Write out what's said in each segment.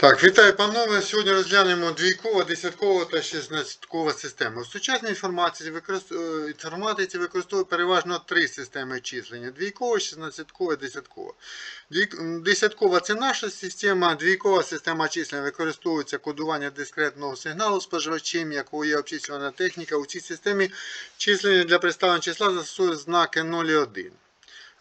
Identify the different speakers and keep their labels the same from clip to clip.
Speaker 1: Так, вітаю, панове. Сьогодні розглянемо двійкова, десяткова та шістнадцяткова системи. У сучасній інформації е, інформатиці використовують переважно три системи числення: двійкова, шістнадцяткова, десяткова. Десяткова це наша система, двійкова система числення використовується кодування дискретного сигналу споживачем, якого є обчислювана техніка. У цій системі числення для представлення числа застосовують знаки 0 і 1.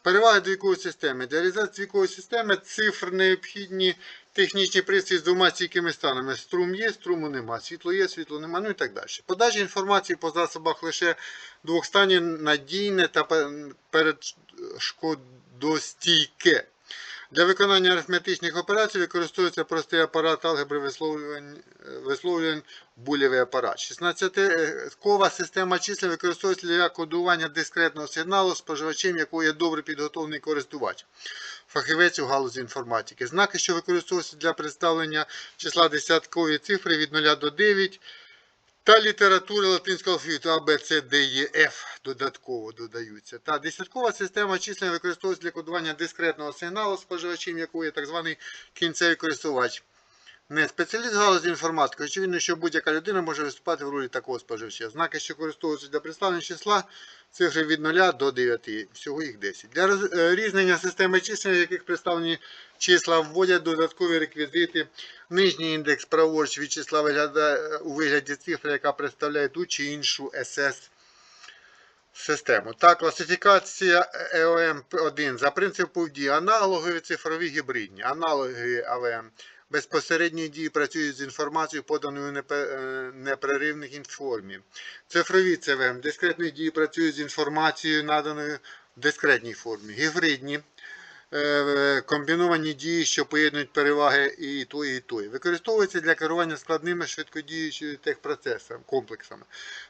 Speaker 1: Переваги двійкової системи. Для реалізації двійкової системи цифр необхідні технічні пристрій з двома стійкими станами. Струм є, струму нема, світло є, світло нема, ну і так далі. Подача інформації по засобах лише двох станів надійне та пе- перешкодостійке. Для виконання арифметичних операцій використовується простий апарат алгебри висловлювань, висловлювань булєвий апарат. 16-кова система чисел використовується для кодування дискретного сигналу споживачем, якого є добре підготовлений користувач. Фахівець у галузі інформатики. Знаки, що використовуються для представлення числа десяткової цифри від 0 до 9 та літератури латинського алфавіту А, Б, С, Д, Е, Ф додатково додаються. Та десяткова система числення використовується для кодування дискретного сигналу споживачем, якого є так званий кінцевий користувач. Не спеціаліст галузі інформатики. Очевидно, що будь-яка людина може виступати в ролі такого споживача. Знаки, що використовуються для представлення числа, цифри від 0 до 9, всього їх 10. Для е, різнення системи числення, в яких представлені числа, вводять додаткові реквізити. Нижній індекс праворуч від числа виглядає у вигляді цифри, яка представляє ту чи іншу СС систему. Та класифікація EOM1 за принципом дії аналогові цифрові гібридні. Аналоги АВМ безпосередньої дії працюють з інформацією, поданою в е, непреривних інформі. Цифрові ЦВМ дискретної дії працюють з інформацією, наданою в дискретній формі. Гібридні комбіновані дії, що поєднують переваги і тої, і тої. Використовується для керування складними швидкодіючими техпроцесами, комплексами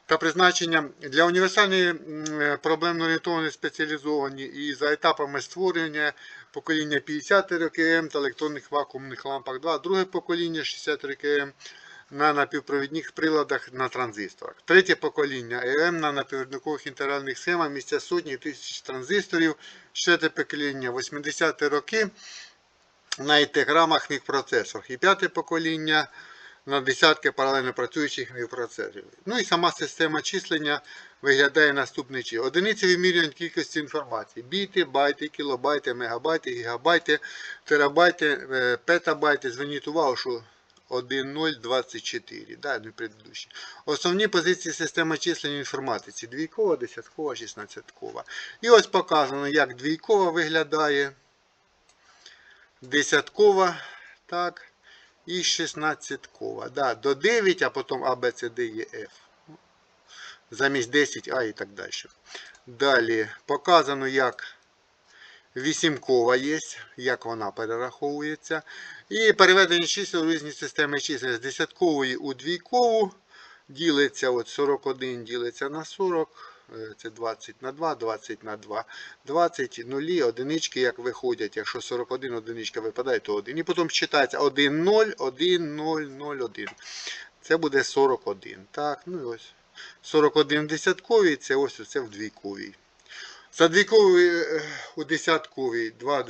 Speaker 1: та призначення для універсальної е, проблемно-орієнтованої спеціалізовані і за етапами створення покоління 50 РКМ та електронних вакуумних лампах 2, друге покоління 60 РКМ на напівпровідних приладах на транзисторах. Третє покоління ЕМ на напівпровідникових інтегральних схемах місця сотні тисяч транзисторів. Четверте покоління 80-ті роки на інтеграмах мікпроцесорах. І п'яте покоління на десятки паралельно працюючих мікпроцесорів. Ну і сама система числення виглядає наступний чином. Одиниці вимірювання кількості інформації. Біти, байти, кілобайти, мегабайти, гігабайти, терабайти, е, петабайти. Зверніть увагу, що 1.024, да, не предыдущий. Основні позиції системи числення інформатиці. Двійкова, десяткова, шістнадцяткова. І ось показано, як двійкова виглядає, десяткова, так, і шістнадцяткова. Да, до 9, а потім А, Б, С, Д, Е, Ф. Замість 10 А і так далі. Далі показано, як вісімкова є, як вона перераховується. І переведення чисел у різні системи чисел. З десяткової у двійкову ділиться от 41 ділиться на 40. е, Це 20 на 2, 20 на 2, 20, нулі, одинички, як виходять. Якщо 41 одиничка випадає, то 1. І потім читається 1, 0, 1, 0, 0, 1. Це буде 41. Так, ну і ось. 41 в десятковій, це ось це в двійковій. За двійковий е, у десятковій, два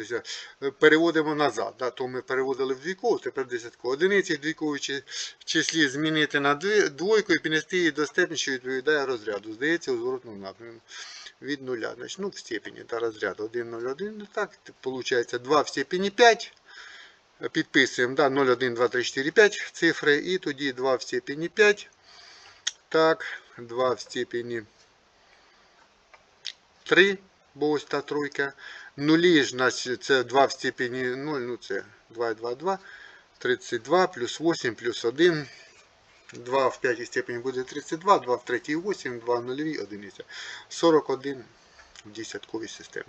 Speaker 1: переводимо назад. Да, то ми переводили в двійкову, тепер в десяткову. Одиниці в двійковій числі змінити на двойку і піднести її до степені, що відповідає розряду. Здається, у зворотному напрямку. Від нуля. Значить, ну, в степені та розряду 1, 0, 1. Так, виходить 2 в степені 5. Підписуємо да, 0, 1, 2, 3, 4, 5 цифри. І тоді 2 в степені 5. Так, 2 в степені 3, бо ось та тройка. Нулі ж це 2 в степені 0, ну це 2, 2, 2. 32 плюс 8 плюс 1. 2 в 5 степені буде 32, 2 в 3 8, 2 в 0 одиниця. 41 в десятковій системі.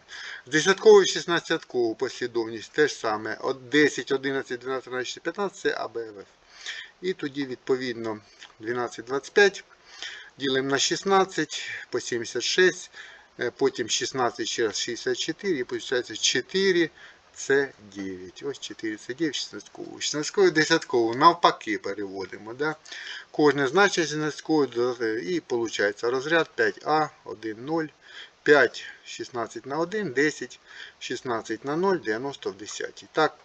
Speaker 1: З десяткової 16 послідовність те ж саме. От 10, 11, 12, 13, 15 це АБФ. І тоді відповідно 12, 25 ділимо на 16 по 76, е, потім 16 ще раз 64, і виходить 4 це 9. Ось 4 це 9, 16. 16 десяткову навпаки переводимо. Да? Кожне значення 16 і виходить розряд 5А, 1, 0, 5, 16 на 1, 10, 16 на 0, 90 в 10. Так,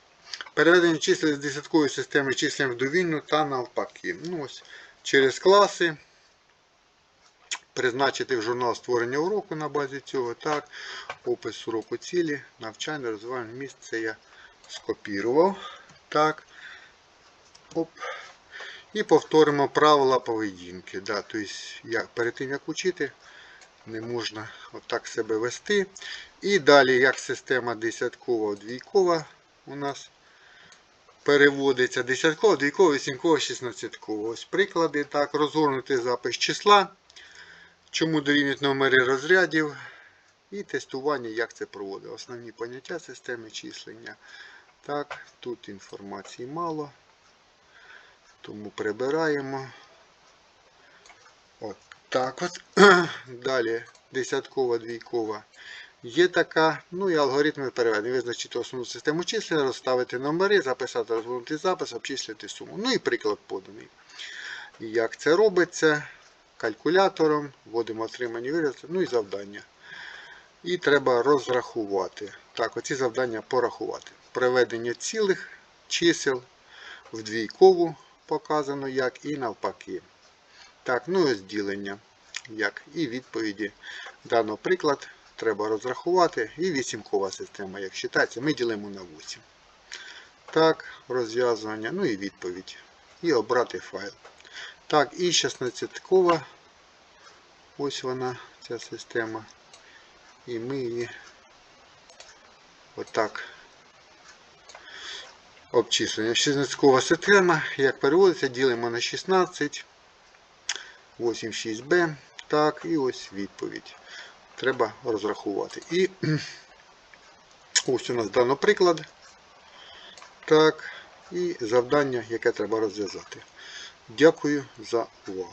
Speaker 1: Переведення чисел з десяткової системи числень в довільну та навпаки. Ну, ось, через класи. Призначити в журнал створення уроку на базі цього. Так, опис уроку цілі, навчання, розвивальне місце це я скопірував. Так. Оп. І повторимо правила поведінки. Да, тобто, як, перед тим як учити, не можна отак себе вести. І далі, як система десяткова, двійкова у нас переводиться десяткова, двійкова, вісімкова, шістнадцяткова. Ось приклади. Так, розгорнути запис числа, чому дорівнюють номери розрядів. І тестування, як це проводить. Основні поняття системи числення. Так, тут інформації мало. Тому прибираємо. От так от. Далі десяткова, двійкова. Є така, ну і алгоритми переведення. Визначити основну систему числення, розставити номери, записати розгорнутий запис, обчислити суму. Ну і приклад поданий. Як це робиться? Калькулятором, вводимо отримані вирази, ну і завдання. І треба розрахувати. Так, оці завдання порахувати. Приведення цілих чисел в двійкову показано як і навпаки. Так, ну і ділення, як і відповіді. Даний приклад треба розрахувати. І вісімкова система, як вважається, ми ділимо на 8. Так, розв'язування, ну і відповідь. І обрати файл. Так, і 16-кова. Ось вона, ця система. І ми її отак обчислення. 16-кова система, як переводиться, ділимо на 16. 86b. Так, і ось відповідь. Треба розрахувати. І ось у нас дано приклад. Так, і завдання, яке треба розв'язати. Дякую за увагу.